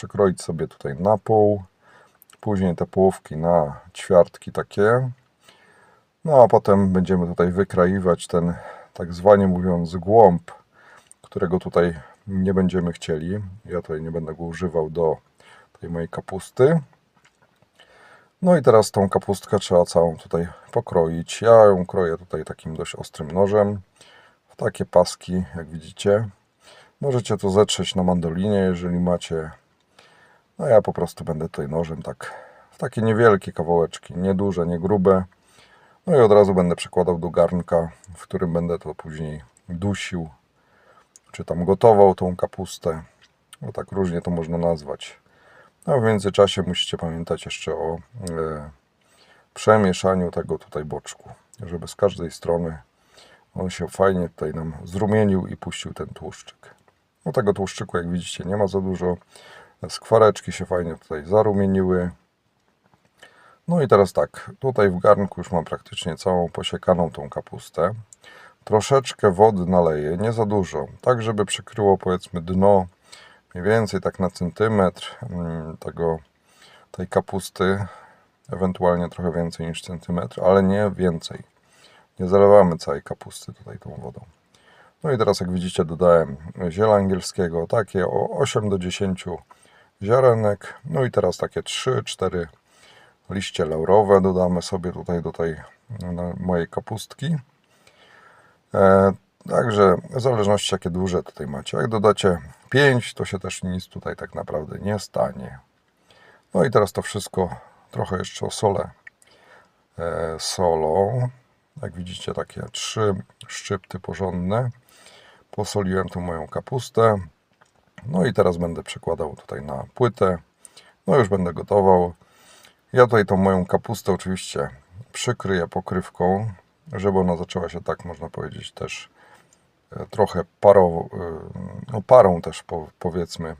przekroić sobie tutaj na pół, później te połówki na ćwiartki takie. No a potem będziemy tutaj wykraiwać ten, tak zwanie mówiąc, głąb, którego tutaj nie będziemy chcieli. Ja tutaj nie będę go używał do tej mojej kapusty. No i teraz tą kapustkę trzeba całą tutaj pokroić. Ja ją kroję tutaj takim dość ostrym nożem w takie paski, jak widzicie. Możecie to zetrzeć na mandolinie, jeżeli macie. No ja po prostu będę tutaj nożem tak w takie niewielkie kawałeczki, nie duże, nie grube. No i od razu będę przekładał do garnka, w którym będę to później dusił, czy tam gotował tą kapustę. No tak różnie to można nazwać. No w międzyczasie musicie pamiętać jeszcze o e, przemieszaniu tego tutaj boczku, żeby z każdej strony on się fajnie tutaj nam zrumienił i puścił ten tłuszczyk. No tego tłuszczyku jak widzicie nie ma za dużo. Skwareczki się fajnie tutaj zarumieniły. No i teraz tak, tutaj w garnku już mam praktycznie całą posiekaną tą kapustę. Troszeczkę wody naleję, nie za dużo, tak żeby przykryło powiedzmy dno mniej więcej tak na centymetr mm, tego, tej kapusty, ewentualnie trochę więcej niż centymetr, ale nie więcej. Nie zalewamy całej kapusty tutaj tą wodą. No i teraz jak widzicie dodałem ziela angielskiego, takie o 8 do 10 ziarenek. No i teraz takie 3-4 liście laurowe dodamy sobie tutaj do tej no, mojej kapustki. E, także w zależności jakie duże tutaj macie. Jak dodacie 5, to się też nic tutaj tak naprawdę nie stanie. No i teraz to wszystko trochę jeszcze osolę e, solą. Jak widzicie takie trzy szczypty porządne. Posoliłem tu moją kapustę. No i teraz będę przekładał tutaj na płytę. No już będę gotował. Ja tutaj tą moją kapustę oczywiście przykryję pokrywką, żeby ona zaczęła się tak, można powiedzieć, też e, trochę parą, e, no parą też po, powiedzmy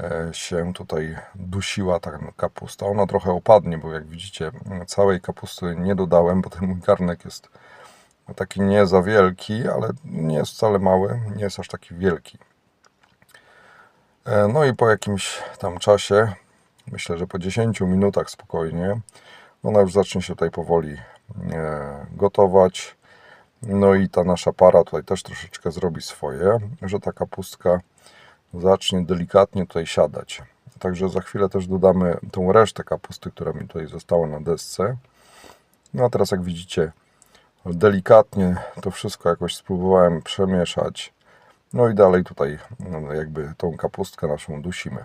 e, się tutaj dusiła ta kapusta. Ona trochę opadnie, bo jak widzicie całej kapusty nie dodałem, bo ten mój garnek jest taki nie za wielki, ale nie jest wcale mały, nie jest aż taki wielki. No i po jakimś tam czasie, myślę, że po 10 minutach spokojnie, ona już zacznie się tutaj powoli e, gotować. No i ta nasza para tutaj też troszeczkę zrobi swoje, że ta kapustka zacznie delikatnie tutaj siadać. Także za chwilę też dodamy tą resztę kapusty, która mi tutaj została na desce. No a teraz jak widzicie, delikatnie to wszystko jakoś spróbowałem przemieszać. No i dalej tutaj no, jakby tą kapustkę naszą dusimy.